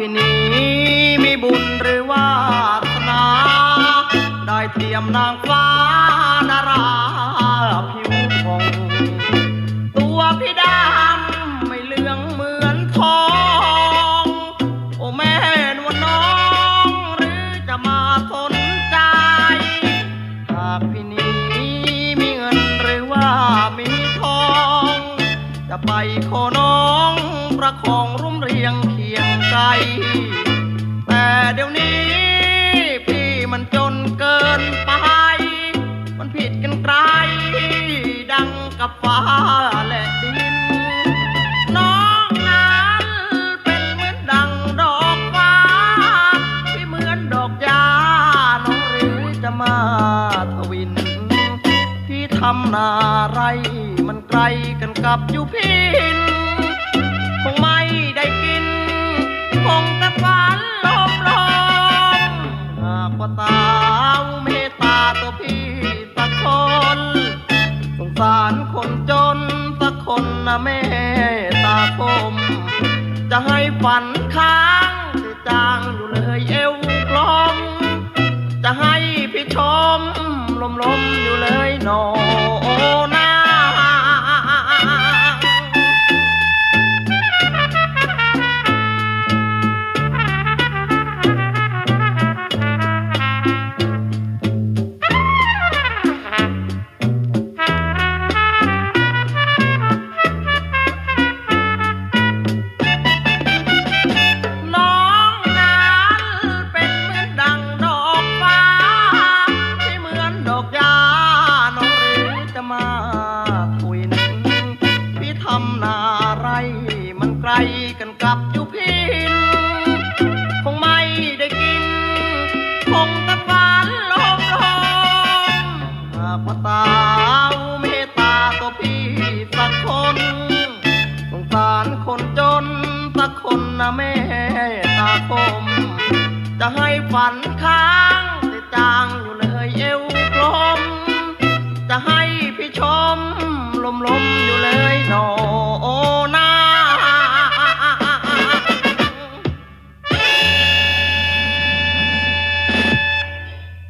พี่นี้มีบุญหรือวาสนา ได้เทียมนางฟ้าดาราผิวพองตัวพี่ดำไม่เหลืองเหมือนทอง โอ้แม่นวลน้องหรือจะมาสนใจ หากพี่นี้ ไปขอน้องประคองรุ่มเรียงเคียงไกแต่เดี๋ยวนี้พี่มันจนเกินไป มันผิดกันไกลดังกับฟ้าและ ทำนาไร มันไกลกันกับอยู่พินคงไม่ได้กิน คงต่ฝันลมลมหากว่าตาวเมตตาตัวพี่สักคน สงสารคนจนสักคนนะแม่ตาคม จะให้ฝันค้างจะจางอยู่เลยเอวกลมจะให้พี่ชมลมลมอยู่เลยนอน สักคนสงสารคนจนสักคนนะแม่ตาคม จะให้ฝันค้างแต่จางอยู่เลยเอวกลม จะให้พี่ชมลมลมอยู่เลยหนอ